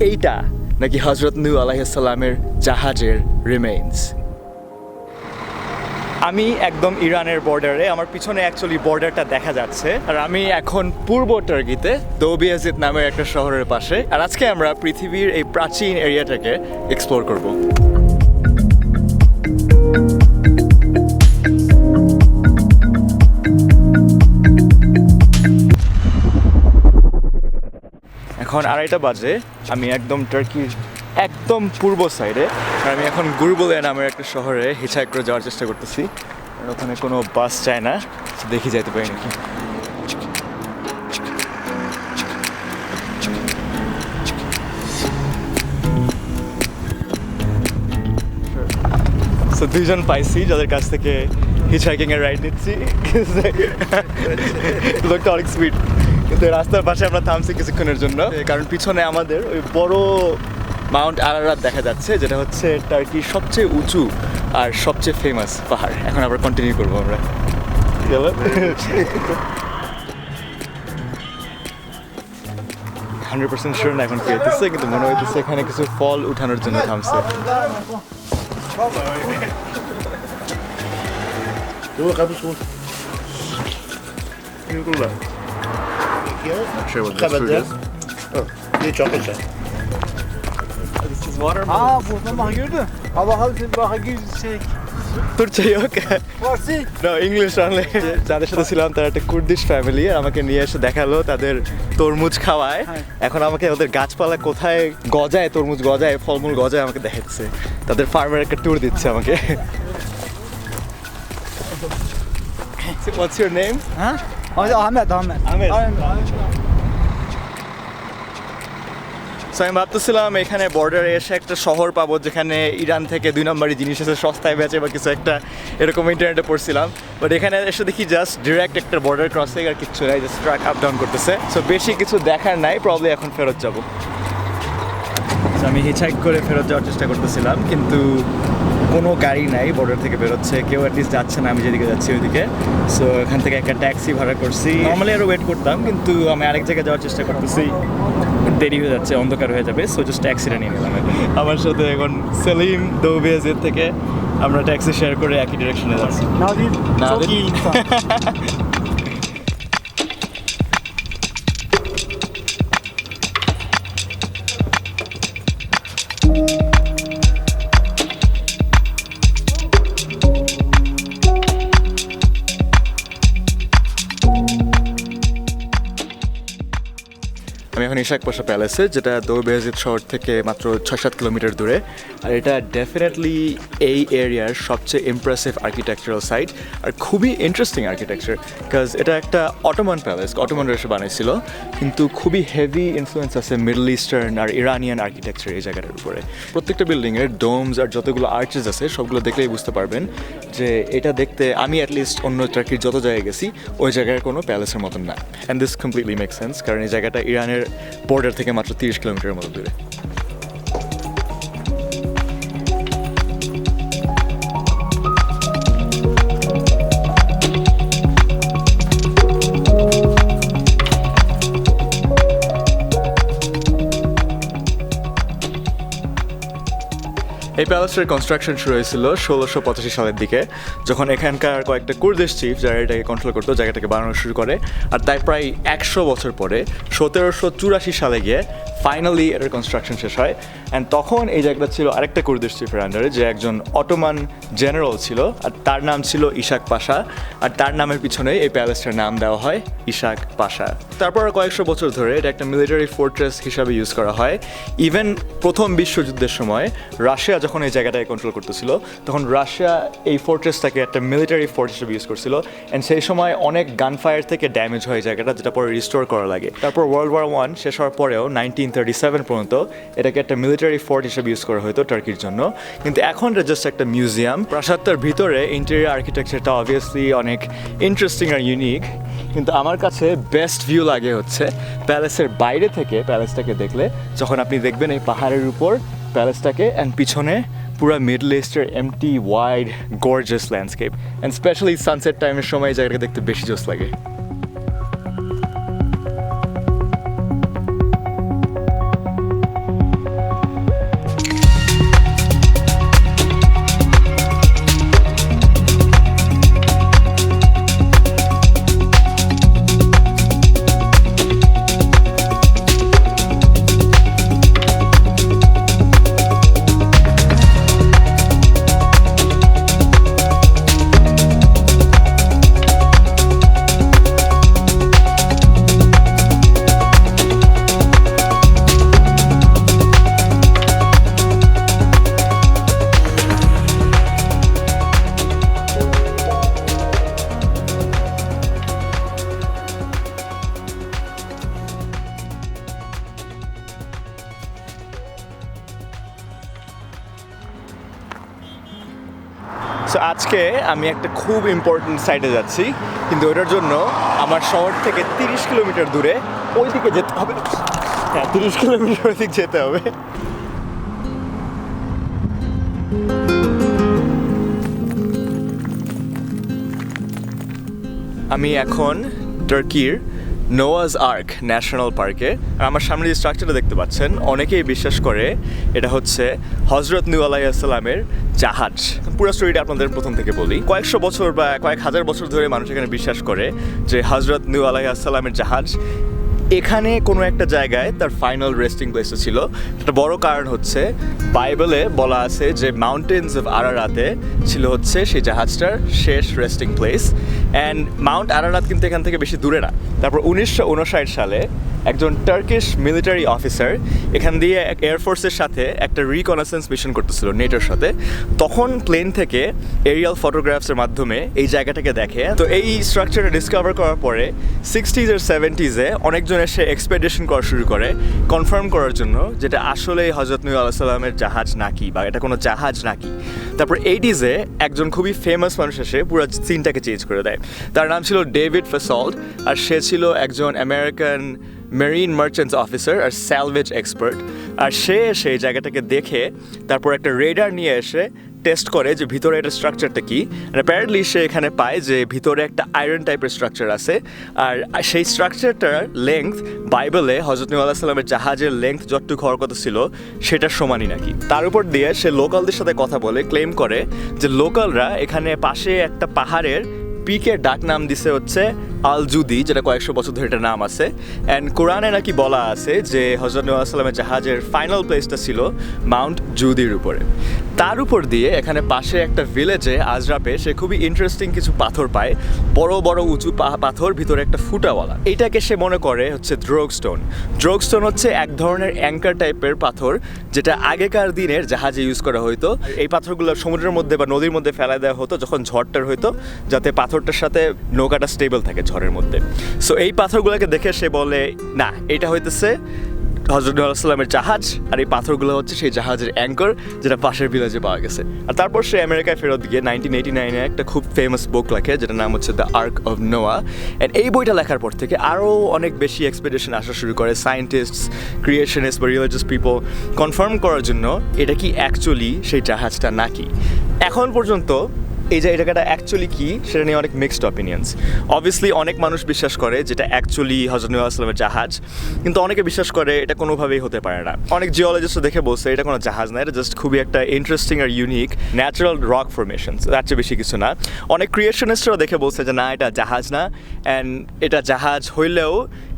এইটা নাকি হজরত নূ আলাইসাল্লামের জাহাজের রিমেইনস আমি একদম ইরানের বর্ডারে আমার পিছনে অ্যাকচুয়ালি বর্ডারটা দেখা যাচ্ছে। আর আমি এখন পূর্ব টার্গিতে দৌবিয়াজিদ নামের একটা শহরের পাশে। আর আজকে আমরা পৃথিবীর এই প্রাচীন এরিয়াটাকে এক্সপ্লোর করব। এখন আড়াইটা বাজে, আমি একদম টার্কির একদম পূর্ব সাইডে আর আমি এখন গুরবুলে নামের একটা শহরে হিচাই করে যাওয়ার চেষ্টা করতেছি। ওখানে কোনো বাস চায় না দেখি যাইতে পারি নাকি। দুইজন পাইছি, যাদের কাছ থেকে হিচহাইকিং এর রাইড নিচ্ছি। লোকটা অনেক সুইট রাস্তার পাশে আমরা থামছি কিছুক্ষণের জন্য। কারণ পিছনে আমাদের ওই বড় মাউন্ট আরারাত দেখা যাচ্ছে, যেটা হচ্ছে টার্কির সবচেয়ে উঁচু আর সবচেয়ে ফেমাস পাহাড়। এখন আবার কন্টিনিউ করব আমরা। হান্ড্রেড পার্সেন্ট শিওর না এখন পেয়েছে কিন্তু মনে হইতেছে এখানে কিছু ফল উঠানোর জন্য থামছে। Doe ik even Googlen. Not sure what this food is. Oh, die chocolate. This is water. Aa buradan bak gördün. Ha bakalım şimdi bak şey. Türkçe yok. Farsi. No, English only যাদের সাথে ছিলাম তারা একটা Kurdish family আমাকে নিয়ে এসে দেখাল তাদের তরমুজ খাওয়ায় হ্যাঁ। এখন আমাকে ওদের গাছপালা কোথায় গজায় তরমুজ গজায় ফলমূল গজায় আমাকে দেখাচ্ছে তাদের ফার্মের একটা ট্যুর দিচ্ছে আমাকে What's your name? Ha? Ahmet Ahmet. Ahmet. Ahmet. So আমি ভাবতেছিলাম এখানে বর্ডারে এসে একটা শহর পাবো যেখানে ইরান থেকে দুই নম্বরই জিনিস এসে সস্তায় বেচে বা কিছু একটা এরকম ইন্টারনেটে পড়ছিলাম বাট এখানে এসে দেখি জাস্ট ডিরেক্ট একটা বর্ডার ক্রসিং আর কিছু নাই জাস্ট ট্রাক আপ ডাউন করতেছে সো বেশি কিছু দেখার নাই প্রবলি এখন ফেরত যাব আমি হিচাইক করে ফেরত যাওয়ার চেষ্টা করতেছিলাম কিন্তু কোনো গাড়ি নাই বর্ডার থেকে বেরোচ্ছে কেউ অ্যাটলিস্ট যাচ্ছে না আমি যেদিকে যাচ্ছি ওইদিকে। সো এখান থেকে একটা ট্যাক্সি ভাড়া করছি। নর্মালি আরও ওয়েট করতাম কিন্তু আমি আরেক জায়গায় যাওয়ার চেষ্টা করতেছি। দেরি হয়ে যাচ্ছে অন্ধকার হয়ে যাবে সো জাস্ট ট্যাক্সিটা নিয়ে নিলাম আমার সাথে এখন সেলিম দৌবিয়াজের থেকে আমরা ট্যাক্সি শেয়ার করে একই ডিরেকশনে যাচ্ছি। আমি এখন ইশাক পাশা প্যালেসে, যেটা দৌবেহাজিদ শহর থেকে মাত্র ছয় সাত কিলোমিটার দূরে। আর এটা ডেফিনেটলি এই এরিয়ার সবচেয়ে ইমপ্রেসিভ আর্কিটেকচারাল সাইট আর খুবই ইন্টারেস্টিং আর্কিটেকচার বিকজ এটা একটা অটোমান প্যালেস অটোমান এসে বানাইছিল, কিন্তু খুবই হেভি ইনফ্লুয়েন্স আছে মিডল ইস্টার্ন আর ইরানিয়ান আর্কিটেকচার এই জায়গাটার উপরে। প্রত্যেকটা বিল্ডিংয়ের ডোমস আর যতগুলো আর্চেস আছে, সবগুলো দেখলেই বুঝতে পারবেন যে এটা দেখতে আমি অ্যাটলিস্ট অন্য টার্কির যত জায়গায় গেছি, ওই জায়গার কোনো প্যালেসের মতন না। And this completely make sense কারণ এই জায়গাটা ইরানের বর্ডার থেকে মাত্র তিরিশ কিলোমিটারের মতো দূরে। এই প্যালেসের কনস্ট্রাকশন শুরু হয়েছিল ষোলোশো পঁচাশি সালের দিকে, যখন এখানকার কয়েকটা কুর্দেশ চিফ যারা এটাকে কন্ট্রোল করতো, জায়গাটাকে বানানো শুরু করে। আর তাই প্রায় একশো বছর পরে, সতেরোশো চুরাশি সালে গিয়ে ফাইনালি এটার কনস্ট্রাকশন শেষ হয়। অ্যান্ড তখন এই জায়গাটা ছিল আরেকটা কুর্দেশ চিফের আন্ডারে যে একজন অটোমান জেনারেল ছিল, আর তার নাম ছিল ইশাক পাশা। আর তার নামের পিছনে এই প্যালেসটার নাম দেওয়া হয় ইশাক পাশা। তারপর কয়েকশো বছর ধরে এটা একটা মিলিটারি ফোর্ট্রেস হিসাবে ইউজ করা হয়। ইভেন প্রথম বিশ্বযুদ্ধের সময়, রাশিয়া যখন এই জায়গাটাকে কন্ট্রোল করতেছিল, তখন রাশিয়া এই ফোর্ট্রেসটাকে একটা মিলিটারি ফোর্ট হিসেবে ইউজ করছিল অ্যান্ড সেই সময় অনেক গান ফায়ার থেকে ড্যামেজ হয় জায়গাটা, যেটা পরে রিস্টোর করা লাগে। তারপর ওয়ার্ল্ড ওয়ার ওয়ান শেষ হওয়ার পরেও নাইনটিন থার্টি সেভেন পর্যন্ত এটাকে একটা মিলিটারি ফোর্ট হিসেবে ইউজ করা হতো টার্কির জন্য। কিন্তু এখন এটা জাস্ট একটা মিউজিয়াম প্রাসাদটার ভিতরে ইন্টেরিয়ার আর্কিটেকচারটা অবভিয়াসলি অনেক ইন্টারেস্টিং আর ইউনিক কিন্তু আমার কাছে বেস্ট ভিউ লাগে হচ্ছে প্যালেসের বাইরে থেকে প্যালেসটাকে দেখলে, যখন আপনি দেখবেন এই পাহাড়ের উপর প্যালেসটাকে অ্যান্ড পিছনে পুরো মিডল ইস্টের empty wide gorgeous landscape and specially sunset টাইমের সময় এই জায়গাটাকে দেখতে বেশি জোস লাগে। আজকে আমি একটা খুব ইম্পর্টেন্ট সাইডে যাচ্ছি, কিন্তু ওইটার জন্য আমার শহর থেকে তিরিশ কিলোমিটার দূরে ওই দিকে যেতে হবে। হ্যাঁ তিরিশ কিলোমিটার ওই দিক যেতে হবে। আমি এখন টার্কির নোয়াজ আর্ক ন্যাশনাল পার্কে। আর আমার সামনে যে স্ট্রাকচারটা দেখতে পাচ্ছেন, অনেকেই বিশ্বাস করে এটা হচ্ছে হজরত নু আলাইসাল্লামের জাহাজ। পুরো স্টোরিটা আপনাদের প্রথম থেকে বলি। কয়েকশো বছর বা কয়েক হাজার বছর ধরে মানুষ এখানে বিশ্বাস করে যে হজরত নু আলাইসাল্লামের জাহাজ এখানে কোনো একটা জায়গায় তার ফাইনাল রেস্টিং প্লেসটা ছিল। একটা বড় কারণ হচ্ছে বাইবেলে বলা আছে যে মাউন্টেন্স অফ আরারাতে ছিল হচ্ছে সেই জাহাজটার শেষ resting place and mount Ararat কিন্তু এখান থেকে বেশি দূরে না। তারপর উনিশশো উনষাট সালে একজন টার্কিশ মিলিটারি অফিসার এখান দিয়ে এক এয়ারফোর্সের সাথে একটা রিকনাসেন্স মিশন করতেছিল নেটোর সাথে। তখন প্লেন থেকে এরিয়াল ফটোগ্রাফসের মাধ্যমে এই জায়গাটাকে দেখে। তো এই স্ট্রাকচারটা ডিসকভার করার পরে সিক্সটিজ আর সেভেন্টিজে অনেকজন এসে এক্সপেডিশন করা শুরু করে কনফার্ম করার জন্য যেটা আসলে হজরত নূর আল্লাহ সাল্লামের জাহাজ নাকি বা এটা কোনো জাহাজ নাকি। তারপর এইটিজে একজন খুবই ফেমাস মানুষ এসে পুরো সিনটাকে চেঞ্জ করে দেয়। তার নাম ছিল ডেভিড ফেসল্ট আর সে ছিল একজন আমেরিকান মেরিন মার্চেন্টস অফিসার আর স্যালভেজ এক্সপার্ট আর সে সেই জায়গাটাকে দেখে তারপর একটা রেডার নিয়ে এসে টেস্ট করে যে ভিতরে এটা স্ট্রাকচারটা কি। অ্যাপারেন্টলি সে এখানে পায় যে ভিতরে একটা আয়রন টাইপের স্ট্রাকচার আছে। আর সেই স্ট্রাকচারটার লেংথ বাইবেলে হজরত আল্লাহ সাল্লামের জাহাজের লেংথ যতটুকু হওয়ার কথা ছিল, সেটার সমানই নাকি। তার উপর দিয়ে সে লোকালদের সাথে কথা বলে ক্লেম করে যে লোকালরা এখানে পাশে একটা পাহাড়ের পিকের ডাক নাম দিছে হচ্ছে আল জুদি যেটা কয়েকশো বছর ধরে এটা নাম আছে। অ্যান্ড কোরআনে নাকি বলা আছে যে হজরত সাল্লামের জাহাজের ফাইনাল প্লেসটা ছিল মাউন্ট জুদির উপরে। তার উপর দিয়ে এখানে পাশে একটা ভিলেজে আজরাপে সে খুবই ইন্টারেস্টিং কিছু পাথর পায়। বড় বড়, উঁচু পাথর, ভিতরে একটা ফুটাওয়ালা। এটাকে সে মনে করে হচ্ছে ড্রোগ স্টোন ড্রোগ স্টোন হচ্ছে এক ধরনের অ্যাঙ্কার টাইপের পাথর, যেটা আগেকার দিনের জাহাজে ইউজ করা হতো এই পাথরগুলো সমুদ্রের মধ্যে বা নদীর মধ্যে ফেলা দেওয়া হতো, যখন ঝড়টার হতো যাতে পাথরটার সাথে নৌকাটা স্টেবল থাকে। ঝড়ের মধ্যে। সো এই পাথরগুলোকে দেখে সে বলে, না, এটা হইতেছে হজরত জাহাজ, আর এই পাথরগুলো হচ্ছে সেই জাহাজের অ্যাঙ্কর যেটা পাশের ভিলেজে পাওয়া গেছে। আর তারপর সে আমেরিকায় ফেরত গিয়ে নাইনটিন এইটি নাইনে একটা খুব ফেমাস বুক লেখে, যেটার নাম হচ্ছে the ark of Noah and এই বইটা লেখার পর থেকে আরও অনেক বেশি এক্সপেডিশন আসা শুরু করে সায়েন্টিস্টস ক্রিয়েশনিস্ট বা রিলিজিয়াস পিপল কনফার্ম করার জন্য এটা কি অ্যাকচুয়ালি সেই জাহাজটা নাকি? এখন পর্যন্ত এই যে জায়গাটা অ্যাকচুয়ালি কী, সেটা নিয়ে অনেক মিক্সড অপিনিয়ন্স অবভিয়াসলি অনেক মানুষ বিশ্বাস করে যেটা অ্যাকচুয়ালি হজরত আসলামের জাহাজ, কিন্তু অনেকে বিশ্বাস করে এটা কোনোভাবেই হতে পারে না। অনেক জিওলজিস্ট দেখে বলছে এটা কোনো জাহাজ না, এটা জাস্ট খুবই একটা ইন্টারেস্টিং আর ইউনিক ন্যাচারাল রক ফরমেশন তার চেয়ে বেশি কিছু না। অনেক ক্রিয়েশনিস্টরাও দেখে বলছে যে, না, এটা জাহাজ না অ্যান্ড এটা জাহাজ হইলেও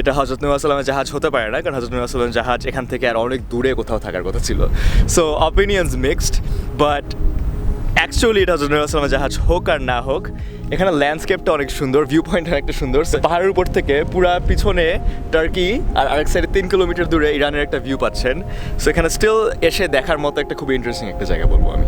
এটা হজরত আসলামের জাহাজ হতে পারে না, কারণ হজরত আসলামের জাহাজ এখান থেকে আর অনেক দূরে কোথাও থাকার কথা ছিল। So opinions mixed but actually এটা হজরত আসলামের জাহাজ হোক আর না হোক, এখানে ল্যান্ডস্কেপটা অনেক সুন্দর ভিউ পয়েন্ট একটা সুন্দর পাহাড়ের উপর থেকে পুরা পিছনে টার্কি আর আরেক সাইডে তিন কিলোমিটার দূরে ইরানের একটা ভিউ পাচ্ছেন। সো এখানে স্টিল এসে দেখার মতো একটা খুব ইন্টারেস্টিং একটা জায়গা বলব আমি।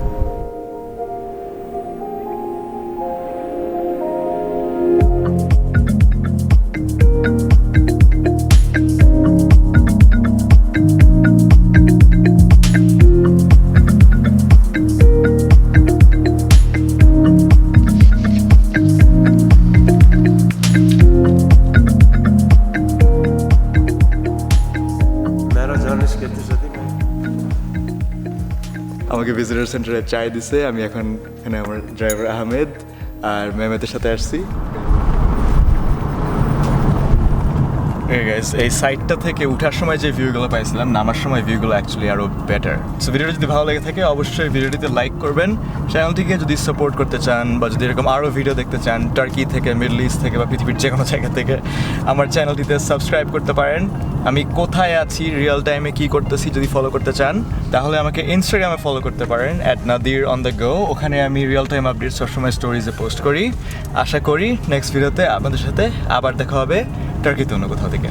ভিজিটার সেন্টারে চাই দিছে। আমি এখন এখানে আমার ড্রাইভার আহমেদ আর মেহমেদের সাথে আসছি। গাইস এই সাইটটা থেকে উঠার সময় যে ভিউগুলো পাইছিলাম, নামার সময় ভিউগুলো অ্যাকচুয়ালি আরও বেটার সো ভিডিওটা যদি ভালো লেগে থাকে, অবশ্যই ভিডিওটিতে লাইক করবেন। চ্যানেলটিকে যদি সাপোর্ট করতে চান বা যদি এরকম আরও ভিডিও দেখতে চান টার্কি থেকে মিডল ইস্ট থেকে বা পৃথিবীর যে কোনো জায়গা থেকে, আমার চ্যানেলটিতে সাবস্ক্রাইব করতে পারেন। আমি কোথায় আছি রিয়েল টাইমে কি করতেছি যদি ফলো করতে চান, তাহলে আমাকে ইনস্টাগ্রামে ফলো করতে পারেন at Nadir on the go ওখানে আমি রিয়েল টাইম আপডেট সবসময় স্টোরিজে পোস্ট করি। আশা করি নেক্সট ভিডিওতে আপনাদের সাথে আবার দেখা হবে টার্কিতে অন্য কোথাও থেকে।